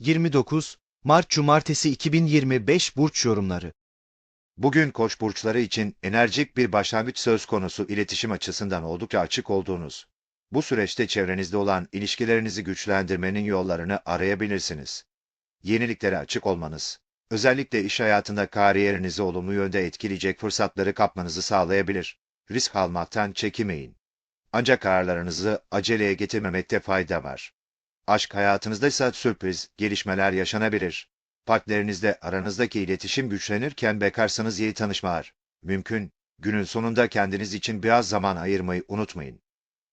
29 Mart Cumartesi 2025 Burç Yorumları Bugün koç burçları için enerjik bir başlangıç söz konusu iletişim açısından oldukça açık olduğunuz. Bu süreçte çevrenizde olan ilişkilerinizi güçlendirmenin yollarını arayabilirsiniz. Yeniliklere açık olmanız, özellikle iş hayatında kariyerinizi olumlu yönde etkileyecek fırsatları kapmanızı sağlayabilir. Risk almaktan çekinmeyin. Ancak kararlarınızı aceleye getirmemekte fayda var. Aşk hayatınızda ise sürpriz, gelişmeler yaşanabilir. Partnerinizle aranızdaki iletişim güçlenirken bekarsanız yeni tanışmalar. Mümkün, günün sonunda kendiniz için biraz zaman ayırmayı unutmayın.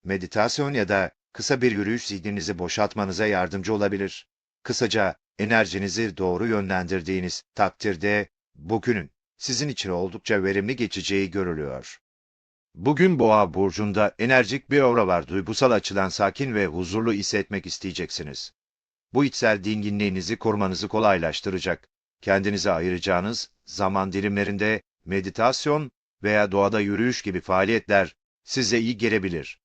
Meditasyon ya da kısa bir yürüyüş zihninizi boşaltmanıza yardımcı olabilir. Kısaca, enerjinizi doğru yönlendirdiğiniz takdirde bugünün sizin için oldukça verimli geçeceği görülüyor. Bugün Boğa burcunda enerjik bir aura var. Duygusal açıdan sakin ve huzurlu hissetmek isteyeceksiniz. Bu içsel dinginliğinizi korumanızı kolaylaştıracak. Kendinize ayıracağınız zaman dilimlerinde meditasyon veya doğada yürüyüş gibi faaliyetler size iyi gelebilir.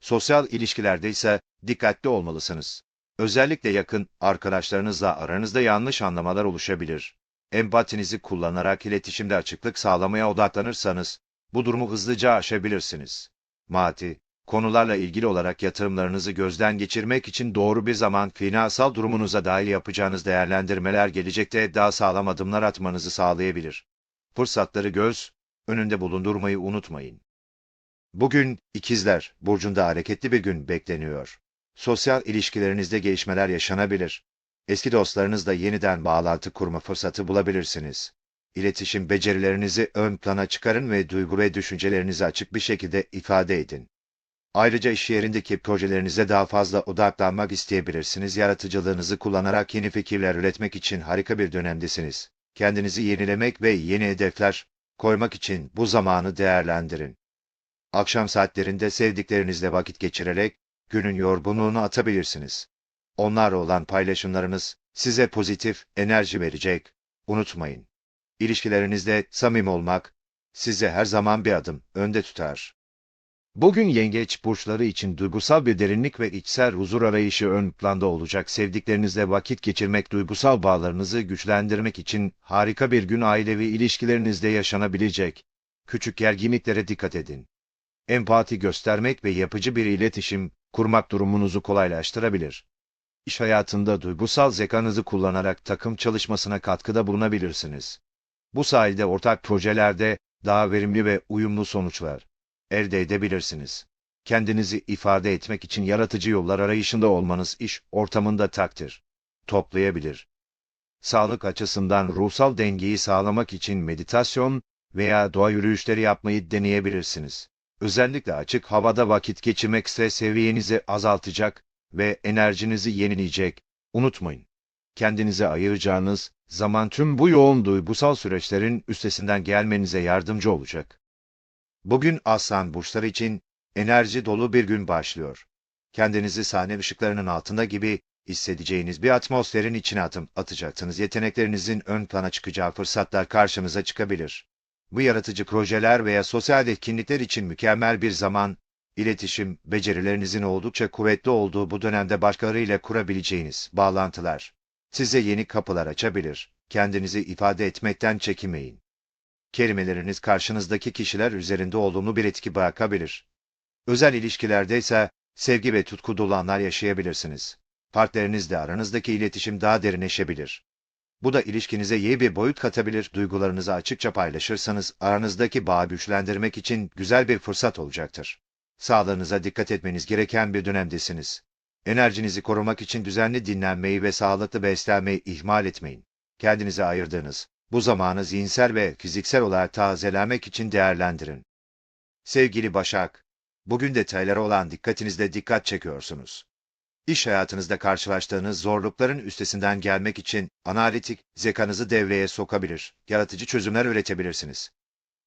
Sosyal ilişkilerde ise dikkatli olmalısınız. Özellikle yakın arkadaşlarınızla aranızda yanlış anlamalar oluşabilir. Empatinizi kullanarak iletişimde açıklık sağlamaya odaklanırsanız bu durumu hızlıca aşabilirsiniz. Mati, konularla ilgili olarak yatırımlarınızı gözden geçirmek için doğru bir zaman finansal durumunuza dahil yapacağınız değerlendirmeler gelecekte daha sağlam adımlar atmanızı sağlayabilir. Fırsatları göz önünde bulundurmayı unutmayın. Bugün ikizler burcunda hareketli bir gün bekleniyor. Sosyal ilişkilerinizde gelişmeler yaşanabilir. Eski dostlarınızla yeniden bağlantı kurma fırsatı bulabilirsiniz. İletişim becerilerinizi ön plana çıkarın ve duygu ve düşüncelerinizi açık bir şekilde ifade edin. Ayrıca iş yerindeki projelerinize daha fazla odaklanmak isteyebilirsiniz. Yaratıcılığınızı kullanarak yeni fikirler üretmek için harika bir dönemdesiniz. Kendinizi yenilemek ve yeni hedefler koymak için bu zamanı değerlendirin. Akşam saatlerinde sevdiklerinizle vakit geçirerek günün yorgunluğunu atabilirsiniz. Onlarla olan paylaşımlarınız size pozitif enerji verecek. Unutmayın. İlişkilerinizde samimi olmak sizi her zaman bir adım önde tutar. Bugün yengeç burçları için duygusal bir derinlik ve içsel huzur arayışı ön planda olacak. Sevdiklerinizle vakit geçirmek, duygusal bağlarınızı güçlendirmek için harika bir gün ailevi ilişkilerinizde yaşanabilecek. Küçük gerginliklere dikkat edin. Empati göstermek ve yapıcı bir iletişim kurmak durumunuzu kolaylaştırabilir. İş hayatında duygusal zekanızı kullanarak takım çalışmasına katkıda bulunabilirsiniz. Bu sayede ortak projelerde daha verimli ve uyumlu sonuçlar elde edebilirsiniz. Kendinizi ifade etmek için yaratıcı yollar arayışında olmanız iş ortamında takdir toplayabilir. Sağlık açısından ruhsal dengeyi sağlamak için meditasyon veya doğa yürüyüşleri yapmayı deneyebilirsiniz. Özellikle açık havada vakit geçirmek stres seviyenizi azaltacak ve enerjinizi yenileyecek. Unutmayın, kendinize ayıracağınız zaman tüm bu yoğun duygusal süreçlerin üstesinden gelmenize yardımcı olacak. Bugün Aslan burçları için enerji dolu bir gün başlıyor. Kendinizi sahne ışıklarının altında gibi hissedeceğiniz bir atmosferin içine atım atacaksınız. Yeteneklerinizin ön plana çıkacağı fırsatlar karşınıza çıkabilir. Bu yaratıcı projeler veya sosyal etkinlikler için mükemmel bir zaman, iletişim becerilerinizin oldukça kuvvetli olduğu bu dönemde başkalarıyla kurabileceğiniz bağlantılar size yeni kapılar açabilir. Kendinizi ifade etmekten çekinmeyin. Kelimeleriniz karşınızdaki kişiler üzerinde olumlu bir etki bırakabilir. Özel ilişkilerde ise sevgi ve tutku dolu anlar yaşayabilirsiniz. Partnerinizle aranızdaki iletişim daha derinleşebilir. Bu da ilişkinize yeni bir boyut katabilir. Duygularınızı açıkça paylaşırsanız aranızdaki bağı güçlendirmek için güzel bir fırsat olacaktır. Sağlığınıza dikkat etmeniz gereken bir dönemdesiniz. Enerjinizi korumak için düzenli dinlenmeyi ve sağlıklı beslenmeyi ihmal etmeyin. Kendinize ayırdığınız bu zamanı zihinsel ve fiziksel olarak tazelemek için değerlendirin. Sevgili Başak, bugün detaylara olan dikkatinizle dikkat çekiyorsunuz. İş hayatınızda karşılaştığınız zorlukların üstesinden gelmek için analitik zekanızı devreye sokabilir, yaratıcı çözümler üretebilirsiniz.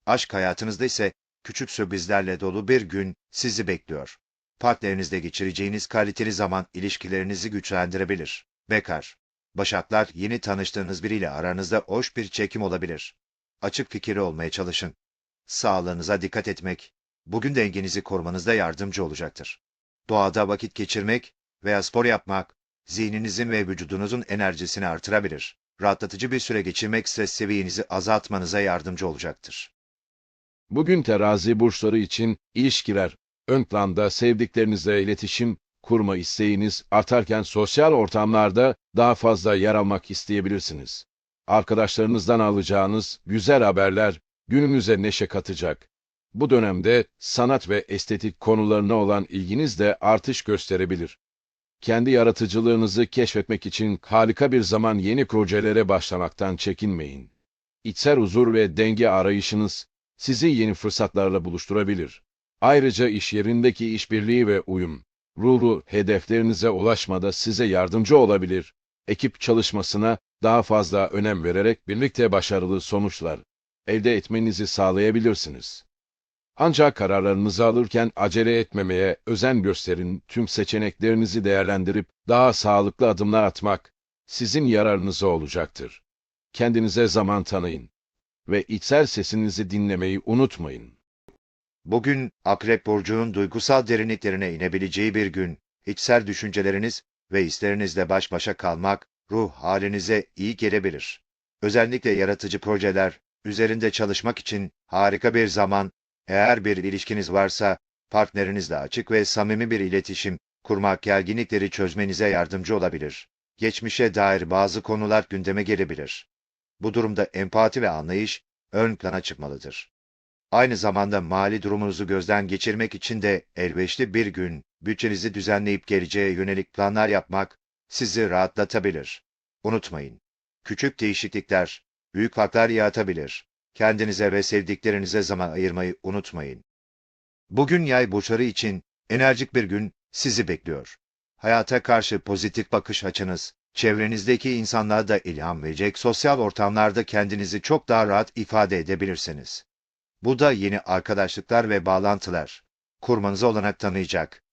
Aşk hayatınızda ise küçük sürprizlerle dolu bir gün sizi bekliyor. Partnerinizle geçireceğiniz kaliteli zaman ilişkilerinizi güçlendirebilir. Bekar. Başaklar yeni tanıştığınız biriyle aranızda hoş bir çekim olabilir. Açık fikirli olmaya çalışın. Sağlığınıza dikkat etmek, bugün dengenizi korumanızda yardımcı olacaktır. Doğada vakit geçirmek veya spor yapmak zihninizin ve vücudunuzun enerjisini artırabilir. Rahatlatıcı bir süre geçirmek stres seviyenizi azaltmanıza yardımcı olacaktır. Bugün terazi burçları için ilişkiler, ön planda sevdiklerinizle iletişim kurma isteğiniz artarken sosyal ortamlarda daha fazla yer almak isteyebilirsiniz. Arkadaşlarınızdan alacağınız güzel haberler gününüze neşe katacak. Bu dönemde sanat ve estetik konularına olan ilginiz de artış gösterebilir. Kendi yaratıcılığınızı keşfetmek için harika bir zaman yeni projelere başlamaktan çekinmeyin. İçsel huzur ve denge arayışınız sizi yeni fırsatlarla buluşturabilir. Ayrıca iş yerindeki işbirliği ve uyum, ruhu hedeflerinize ulaşmada size yardımcı olabilir. Ekip çalışmasına daha fazla önem vererek birlikte başarılı sonuçlar elde etmenizi sağlayabilirsiniz. Ancak kararlarınızı alırken acele etmemeye özen gösterin. Tüm seçeneklerinizi değerlendirip daha sağlıklı adımlar atmak sizin yararınıza olacaktır. Kendinize zaman tanıyın ve içsel sesinizi dinlemeyi unutmayın. Bugün Akrep Burcu'nun duygusal derinliklerine inebileceği bir gün, içsel düşünceleriniz ve hislerinizle baş başa kalmak ruh halinize iyi gelebilir. Özellikle yaratıcı projeler, üzerinde çalışmak için harika bir zaman, eğer bir ilişkiniz varsa partnerinizle açık ve samimi bir iletişim kurmak gerginlikleri çözmenize yardımcı olabilir. Geçmişe dair bazı konular gündeme gelebilir. Bu durumda empati ve anlayış ön plana çıkmalıdır. Aynı zamanda mali durumunuzu gözden geçirmek için de elverişli bir gün bütçenizi düzenleyip geleceğe yönelik planlar yapmak sizi rahatlatabilir. Unutmayın, küçük değişiklikler büyük farklar yaratabilir. Kendinize ve sevdiklerinize zaman ayırmayı unutmayın. Bugün yay burçları için enerjik bir gün sizi bekliyor. Hayata karşı pozitif bakış açınız, çevrenizdeki insanlara da ilham verecek sosyal ortamlarda kendinizi çok daha rahat ifade edebilirsiniz. Bu da yeni arkadaşlıklar ve bağlantılar kurmanıza olanak tanıyacak.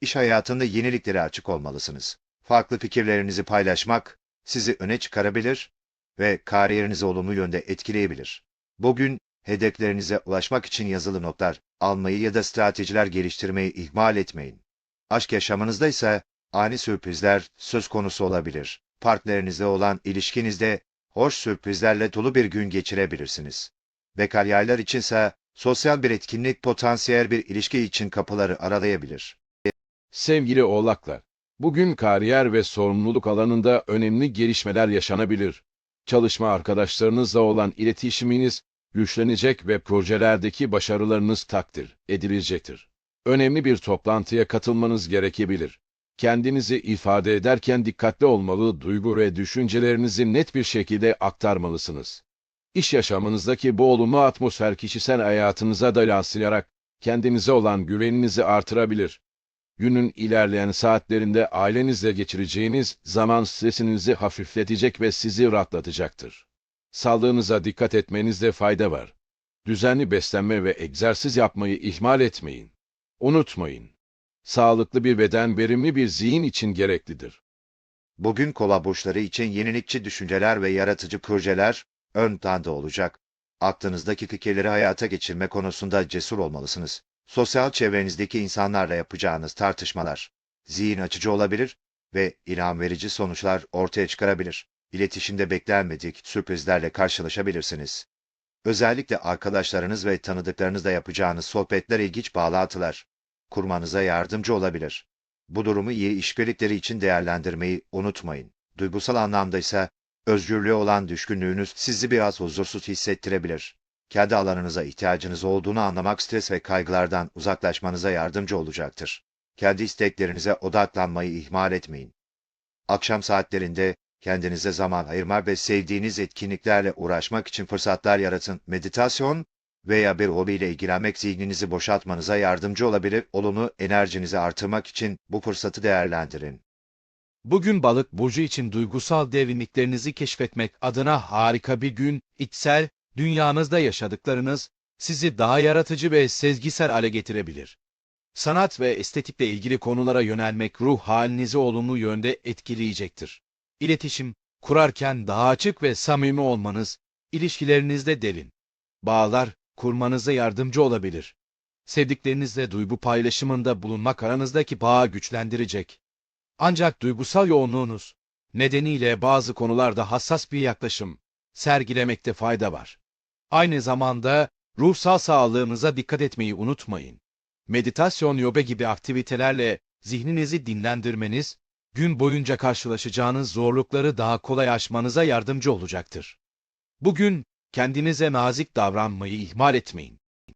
İş hayatında yeniliklere açık olmalısınız. Farklı fikirlerinizi paylaşmak sizi öne çıkarabilir ve kariyerinizi olumlu yönde etkileyebilir. Bugün hedeflerinize ulaşmak için yazılı notlar almayı ya da stratejiler geliştirmeyi ihmal etmeyin. Aşk yaşamınızda ise ani sürprizler söz konusu olabilir. Partnerinizle olan ilişkinizde hoş sürprizlerle dolu bir gün geçirebilirsiniz. Bekar yaylar içinse sosyal bir etkinlik potansiyel bir ilişki için kapıları aralayabilir. Sevgili oğlaklar, bugün kariyer ve sorumluluk alanında önemli gelişmeler yaşanabilir. Çalışma arkadaşlarınızla olan iletişiminiz güçlenecek ve projelerdeki başarılarınız takdir edilecektir. Önemli bir toplantıya katılmanız gerekebilir. Kendinizi ifade ederken dikkatli olmalı, duygu ve düşüncelerinizi net bir şekilde aktarmalısınız. İş yaşamınızdaki bu olumlu atmosfer kişisel hayatınıza da yansıyarak kendinize olan güveninizi artırabilir. Günün ilerleyen saatlerinde ailenizle geçireceğiniz zaman stresinizi hafifletecek ve sizi rahatlatacaktır. Sağlığınıza dikkat etmenizde fayda var. Düzenli beslenme ve egzersiz yapmayı ihmal etmeyin. Unutmayın. Sağlıklı bir beden verimli bir zihin için gereklidir. Bugün kova burçları için yenilikçi düşünceler ve yaratıcı projeler ön planda olacak. Aklınızdaki fikirleri hayata geçirme konusunda cesur olmalısınız. Sosyal çevrenizdeki insanlarla yapacağınız tartışmalar zihin açıcı olabilir ve ilham verici sonuçlar ortaya çıkarabilir. İletişimde beklenmedik sürprizlerle karşılaşabilirsiniz. Özellikle arkadaşlarınız ve tanıdıklarınızla yapacağınız sohbetler ilginç bağlantılar kurmanıza yardımcı olabilir. Bu durumu iyi işbirlikleri için değerlendirmeyi unutmayın. Duygusal anlamda ise özgürlüğe olan düşkünlüğünüz sizi biraz huzursuz hissettirebilir. Kendi alanınıza ihtiyacınız olduğunu anlamak stres ve kaygılardan uzaklaşmanıza yardımcı olacaktır. Kendi isteklerinize odaklanmayı ihmal etmeyin. Akşam saatlerinde kendinize zaman ayırmak ve sevdiğiniz etkinliklerle uğraşmak için fırsatlar yaratın. Meditasyon veya bir hobiyle ilgilenmek zihninizi boşaltmanıza yardımcı olabilir. Olumlu enerjinizi artırmak için bu fırsatı değerlendirin. Bugün balık burcu için duygusal derinliklerinizi keşfetmek adına harika bir gün, içsel, dünyanızda yaşadıklarınız sizi daha yaratıcı ve sezgisel hale getirebilir. Sanat ve estetikle ilgili konulara yönelmek ruh halinizi olumlu yönde etkileyecektir. İletişim kurarken daha açık ve samimi olmanız, ilişkilerinizde derin bağlar kurmanıza yardımcı olabilir. Sevdiklerinizle duygu paylaşımında bulunmak aranızdaki bağı güçlendirecek. Ancak duygusal yoğunluğunuz nedeniyle bazı konularda hassas bir yaklaşım sergilemekte fayda var. Aynı zamanda ruhsal sağlığınıza dikkat etmeyi unutmayın. Meditasyon, yoga gibi aktivitelerle zihninizi dinlendirmeniz, gün boyunca karşılaşacağınız zorlukları daha kolay aşmanıza yardımcı olacaktır. Bugün kendinize nazik davranmayı ihmal etmeyin.